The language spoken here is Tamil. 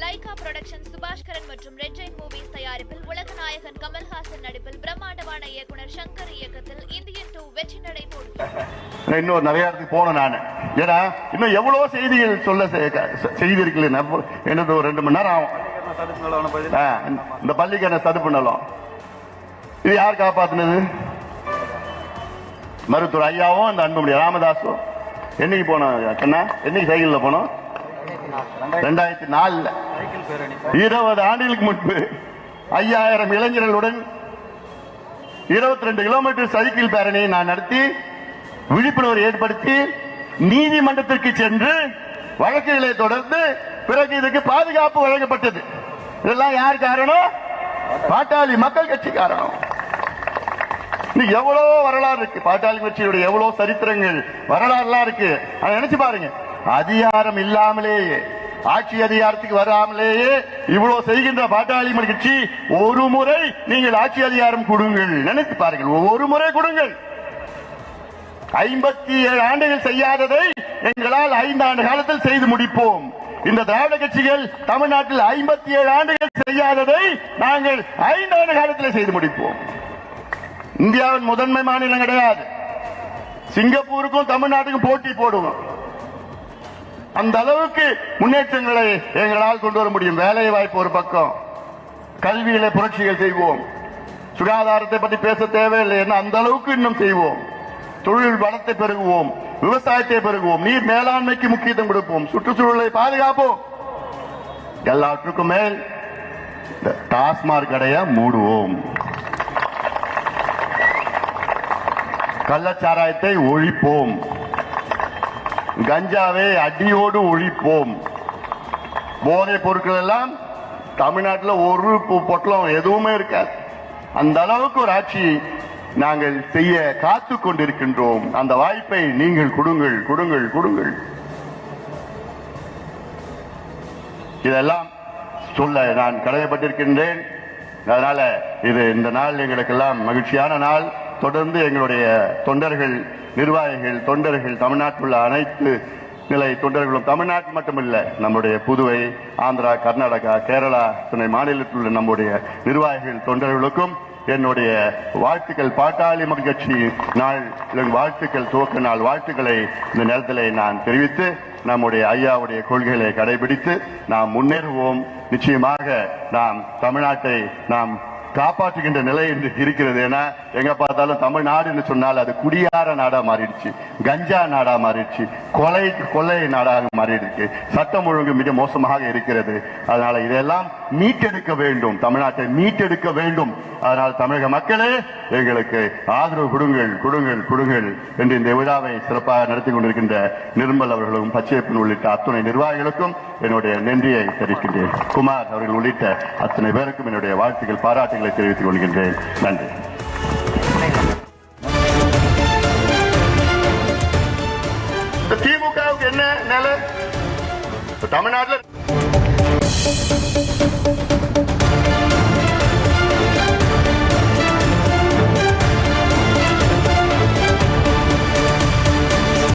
லைகா புரொடக்ஷன் சுபாஷ்கரன் மற்றும் ரெட் ஜெயின் மூவிஸ் தயாரிப்பில் உலக நாயகன் கமல்ஹாசன் நடிப்பில் பிரம்மாண்டமான இயக்குனர் சங்கர் இயக்கத்தில் இந்தியன் டூ வெற்றி நடை போடுகிறது நிறைய இடத்துக்கு போனேன் நான். ஏன்னா இன்னும் எவ்வளவோ செய்திகள் சொல்ல செய்தி இருக்குல்ல என்னது ஒரு ரெண்டு மணி நேரம் ஆகும். ஆ, இந்த பள்ளிக்கான தடுப்பு நலம். இது யார் காப்பாத்தினது? மருத்துவர் ஐயாவும் இந்த அன்புமணி ராமதாசும். என்னைக்கு போனோம் கண்ணா? என்னைக்கு சைக்கிளில் போனோம்? ரெண்டாயிரத்தி நாலுல. இருபது ஆண்டுகளுக்கு முன்பு ஐயாயிரம் இளைஞர்களுடன் இருபத்தி ரெண்டு கிலோமீட்டர் சைக்கிள் பேரணியை நான் நடத்தி விழிப்புணர்வு ஏற்படுத்தி நீதிமன்றத்திற்கு சென்று வழக்குகளை தொடர்ந்து பிறகு இதுக்கு பாதுகாப்பு வழங்கப்பட்டது. இதெல்லாம் யார் காரணம்? பாட்டாளி மக்கள் கட்சி காரணம். எவ்வளவு வரலாறு இருக்கு. பாட்டாளி கட்சியுடைய எவ்வளவு சரித்திரங்கள் வரலாறுலாம் இருக்கு. அதை நினைச்சு பாருங்க. அதிகாரம் இல்லாமலேயே ஆட்சி அதிகாரத்துக்கு வராமலேயே இவ்வளவு செய்கின்ற பாட்டாளி கட்சி ஒரு முறை நீங்கள் ஆட்சி அதிகாரம் கொடுங்கள். நினைத்து பாருங்கள் ஒரு முறை கொடுங்கள். ஐம்பத்தி ஏழு ஆண்டுகள் செய்யாததை எங்களால் ஐந்து ஆண்டு காலத்தில் செய்து முடிப்போம். இந்த திராவிட கட்சிகள் தமிழ்நாட்டில் ஐம்பத்தி ஏழு ஆண்டுகள் செய்யாததை நாங்கள் ஐந்து ஆண்டு காலத்தில் செய்து முடிப்போம். இந்தியாவின் முதன்மை மாநிலம் கிடையாது. சிங்கப்பூருக்கும் தமிழ்நாட்டுக்கும் போட்டி போடுவோம். அந்த அளவுக்கு முன்னேற்றங்களை எங்களால் கொண்டு வர முடியும். வேலை வாய்ப்பு ஒரு பக்கம். கல்வியில புரட்சிகள் செய்வோம். சுகாதாரத்தை பற்றி பேச தேவையில்லை அந்த அளவுக்கு இன்னும் செய்வோம். தொழில் வளத்தை பெருகுவோம். விவசாயத்தை பெருகுவோம். நீர் மேலாண்மைக்கு முக்கியத்துவம் கொடுப்போம். சுற்றுச்சூழலை பாதுகாப்போம். எல்லாவற்றுக்கும் மேல் டாஸ்மாக் கடையை மூடுவோம். கள்ளச்சாராயத்தை ஒழிப்போம். கஞ்சாவை அடியோடு ஒழிப்போம். போதைப் பொருட்கள் எல்லாம் தமிழ்நாட்டில் ஒரு பொட்டலம் எதுவுமே இருக்காது. அந்த அளவுக்கு ஒரு ஆட்சி நாங்கள் செய்ய காத்து கொண்டிருக்கின்றோம். அந்த வாய்ப்பை நீங்கள் கொடுங்கள் கொடுங்கள் கொடுங்கள். இதெல்லாம் சொல்ல நான் கடமைப்பட்டிருக்கின்றேன் அதனால இது இந்த நாள் எங்களுக்கெல்லாம் மகிழ்ச்சியான நாள். தொடர்ந்து எங்களுடைய தொண்டர்கள் நிர்வாகிகள் தொண்டர்கள் தமிழ்நாட்டில் உள்ள அனைத்து நிலை தொண்டர்களும் தமிழ்நாட்டில் மட்டுமில்ல நம்முடைய புதுவை ஆந்திரா கர்நாடகா கேரளா துணை மாநிலத்தில் உள்ள நம்முடைய நிர்வாகிகள் தொண்டர்களுக்கும் என்னுடைய வாழ்த்துக்கள் பாட்டாளி மக்கள் கட்சி நாள் வாழ்த்துக்கள் துவக்க நாள் வாழ்த்துக்களை இந்த நேரத்தில் நான் தெரிவித்து நம்முடைய ஐயாவுடைய கொள்கைகளை கடைபிடித்து நாம் முன்னேறுவோம். நிச்சயமாக நாம் தமிழ்நாட்டை நாம் காப்பாற்றுகின்ற நிலை என்று இருக்கிறது ஏன்னா எங்க பார்த்தாலும் தமிழ்நாடுன்னு சொன்னால் அது குடியார நாடா மாறிடுச்சு கஞ்சா நாடா மாறிடுச்சு கொலை கொள்ளை நாடாக மாறிடுச்சு சட்டம் ஒழுங்கு மிக மோசமாக இருக்கிறது. அதனால இதெல்லாம் மீட்டெடுக்க வேண்டும். தமிழ்நாட்டை மீட்டெடுக்க வேண்டும். அதனால் தமிழக மக்களே எங்களுக்கு ஆதரவு கொடுங்கள் கொடுங்கள் கொடுங்கள் என்று இந்த விழாவை சிறப்பாக நடத்தி கொண்டிருக்கின்ற நிர்மல் அவர்களும் பச்சையப்பன் உள்ளிட்ட அத்துணை நிர்வாகிகளுக்கும் என்னுடைய நன்றியை தெரிவிக்கின்றேன். குமார் அவர்கள் உள்ளிட்ட அத்தனை பேருக்கும் என்னுடைய வாழ்த்துக்கள் பாராட்டுகளை தெரிவித்துக் கொள்கின்றேன். நன்றி. திமுகவுக்கு என்ன நிலை? தமிழ்நாட்டில்